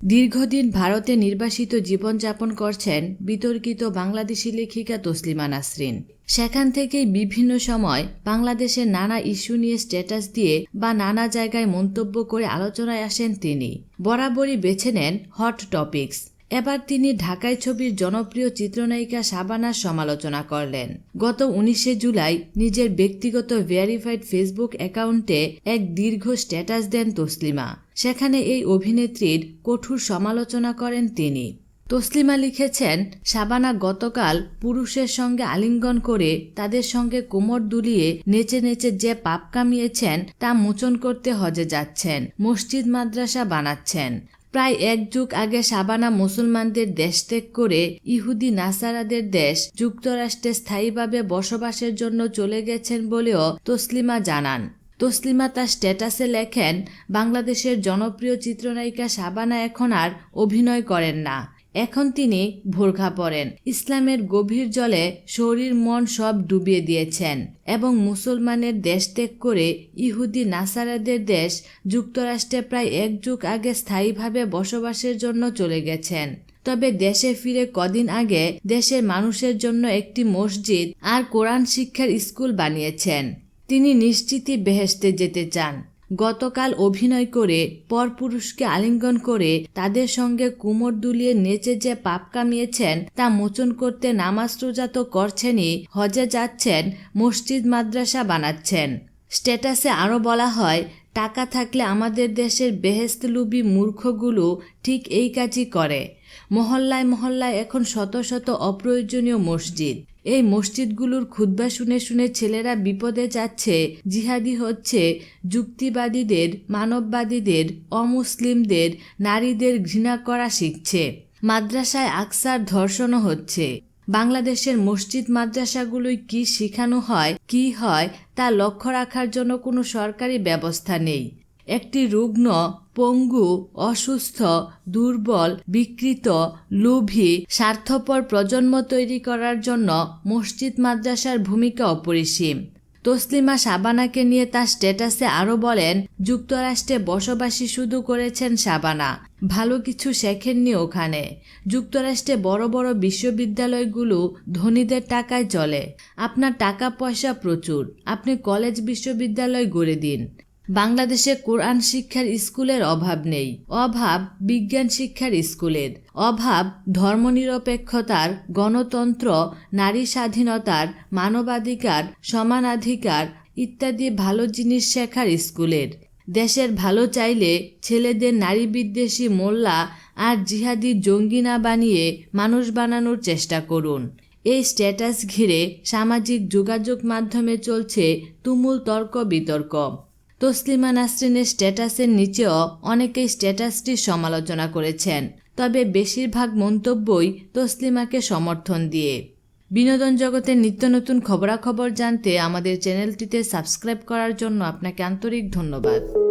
দীর্ঘদিন ভারতে নির্বাসিত জীবনযাপন করছেন বিতর্কিত বাংলাদেশি লেখিকা তসলিমা নাসরিন। সেখান থেকেই বিভিন্ন সময় বাংলাদেশের নানা ইস্যু নিয়ে স্ট্যাটাস দিয়ে বা নানা জায়গায় মন্তব্য করে আলোচনায় আসেন তিনি। বরাবরই বেছে নেন হট টপিকস। এবার তিনি ঢাকায় ছবির জনপ্রিয় চিত্রনায়িকা শাবানার সমালোচনা করলেন। গত উনিশে জুলাই নিজের ব্যক্তিগত ভেরিফাইড ফেসবুক অ্যাকাউন্টে এক দীর্ঘ স্ট্যাটাস দেন তসলিমা। সেখানে এই অভিনেত্রীর কঠোর সমালোচনা করেন তিনি। তসলিমা লিখেছেন, শাবানা গতকাল পুরুষের সঙ্গে আলিঙ্গন করে তাদের সঙ্গে কোমর দুলিয়ে নেচে নেচে যে পাপ কামিয়েছেন তা মোচন করতে হজে যাচ্ছেন, মসজিদ মাদ্রাসা বানাচ্ছেন। প্রায় এক যুগ আগে সাবানা মুসলমানদের দেশ ত্যাগ করে ইহুদি নাসারাদের দেশ যুক্তরাষ্ট্রে স্থায়ীভাবে বসবাসের জন্য চলে গেছেন বলেও তসলিমা জানান। তসলিমা তার স্ট্যাটাসে লেখেন, বাংলাদেশের জনপ্রিয় চিত্রনায়িকা সাবানা এখন আর অভিনয় করেন না। এখন তিনি ভোরখা পড়েন। ইসলামের গভীর জলে শরীর মন সব ডুবিয়ে দিয়েছেন এবং মুসলমানের দেশ ত্যাগ করে ইহুদি নাসারাদের দেশ যুক্তরাষ্ট্রে প্রায় এক যুগ আগে স্থায়ীভাবে বসবাসের জন্য চলে গেছেন। তবে দেশে ফিরে কদিন আগে দেশের মানুষের জন্য একটি মসজিদ আর কোরআন শিক্ষার স্কুল বানিয়েছেন। তিনি নিশ্চিতই বেহেশতে যেতে চান। গতকাল অভিনয় করে পরপুরুষকে আলিঙ্গন করে তাদের সঙ্গে কুমোর দুলিয়ে নেচে যে পাপ কামিয়েছেন, তা মোচন করতে নামাজ রোজা তো করছেনই, হজে যাচ্ছেন, মসজিদ মাদ্রাসা বানাচ্ছেন। স্ট্যাটাসে আরও বলা হয় টাকা থাকলে আমাদের দেশের বেহেস্তলুবি মূর্খগুলো ঠিক এই কাজই করে। মহল্লায় মহল্লায় এখন শত শত অপ্রয়োজনীয় মসজিদ। এই মসজিদগুলোর খুদ্া শুনে শুনে ছেলেরা বিপদে যাচ্ছে, জিহাদি হচ্ছে, যুক্তিবাদীদের, মানববাদীদের, অমুসলিমদের, নারীদের ঘৃণা করা শিখছে। মাদ্রাসায় আকসার ধর্ষণও হচ্ছে। বাংলাদেশের মসজিদ মাদ্রাসাগুলোয় কি শেখানো হয়, কি হয়, তা লক্ষ্য রাখার জন্য কোনো সরকারি ব্যবস্থা নেই। একটি রুগ্ন, পঙ্গু, অসুস্থ, দুর্বল, বিকৃত, লোভী, স্বার্থপর প্রজন্ম তৈরি করার জন্য মসজিদ মাদ্রাসার ভূমিকা অপরিসীম। তসলিমা সাবানাকে নিয়ে তার স্ট্যাটাসে আরও বলেন, যুক্তরাষ্ট্রে বসবাসী শুধু করেছেন শাবানা। ভালো কিছু শেখেননি ওখানে। যুক্তরাষ্ট্রে বড় বড় বিশ্ববিদ্যালয়গুলো ধনীদের টাকায় চলে। আপনার টাকা পয়সা প্রচুর। আপনি কলেজ বিশ্ববিদ্যালয় গড়ে দিন। বাংলাদেশে কোরআন শিক্ষার স্কুলের অভাব নেই। অভাব বিজ্ঞান শিক্ষার স্কুলের। অভাব ধর্মনিরপেক্ষতার, গণতন্ত্র, নারী স্বাধীনতার, মানবাধিকার, সমানাধিকার ইত্যাদি ভালো জিনিস শেখার স্কুলের। দেশের ভালো চাইলে ছেলেদের নারী বিদ্বেষী মোল্লা আর জিহাদি জঙ্গি না বানিয়ে মানুষ বানানোর চেষ্টা করুন। এই স্ট্যাটাস ঘিরে সামাজিক যোগাযোগ মাধ্যমে চলছে তুমুল তর্ক বিতর্ক। তসলিমা নাসরিনের স্ট্যাটাসের নিচেও অনেকেই স্ট্যাটাসটি সমালোচনা করেছেন। তবে বেশিরভাগ মন্তব্যই তসলিমাকে সমর্থন দিয়ে। বিনোদন জগতের নিত্য নতুন খবরাখবর জানতে আমাদের চ্যানেলটিতে সাবস্ক্রাইব করার জন্য আপনাকে আন্তরিক ধন্যবাদ।